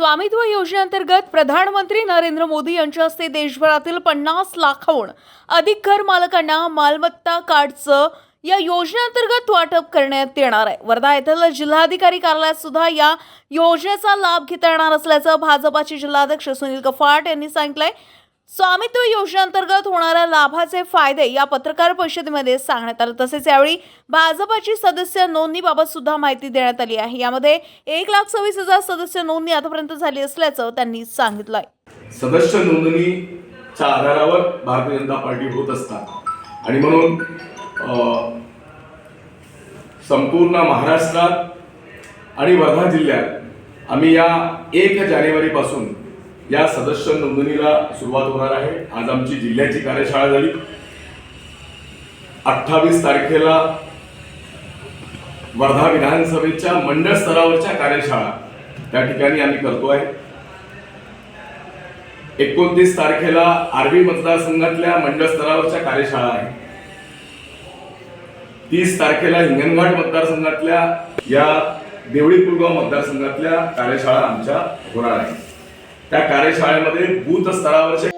स्वामित्व योजनेअंतर्गत प्रधानमंत्री नरेंद्र मोदी यांच्या हस्ते देशभरातील पन्नास लाखाहून अधिक घर मालकांना मालमत्ता कार्डचं या योजनेअंतर्गत वाटप करण्यात येणार आहे. वर्धा येथील जिल्हाधिकारी कार्यालयात सुद्धा या योजनेचा लाभ घेता येणार असल्याचं भाजपाचे जिल्हाध्यक्ष सुनील कफाट यांनी सांगितलंय. स्वामित्व योजनेअंतर्गत होणाऱ्या लाभाचे फायदे या पत्रकार परिषदेमध्ये सांगण्यात आलं. तसेच यावेळी भाजपाची सदस्य नोंदणीबाबत सुद्धा माहिती देण्यात आली आहे. यामध्ये एक लाख सव्वीस हजार सदस्य नोंदणी आतापर्यंत झाली असल्याचं त्यांनी सांगितलंय. सदस्य नोंदणीच्या आधारावर भारतीय जनता पार्टी होत असतात. आणि म्हणून संपूर्ण महाराष्ट्रात आणि वर्धा जिल्ह्यात आम्ही या एक जानेवारीपासून या सदस्य नोंदणीला सुरुवात होणार आहे. आज आमची जिल्ह्याची कार्यशाळा झाली. अठ्ठावीस तारखेला वर्धा विधानसभेच्या मंडळ स्तरावरच्या कार्यशाळा त्या ठिकाणी आम्ही करतो आहे. एकोणतीस तारखेला आर्वी मतदारसंघातल्या मंडळ स्तरावरच्या कार्यशाळा आहे. तीस तारखेला हिंगणघाट मतदारसंघातल्या या देवळी पुलगाव मतदारसंघातल्या कार्यशाळा आमच्या होणार आहेत त्या कार्यशाळेमध्ये बूथ स्तरावरचे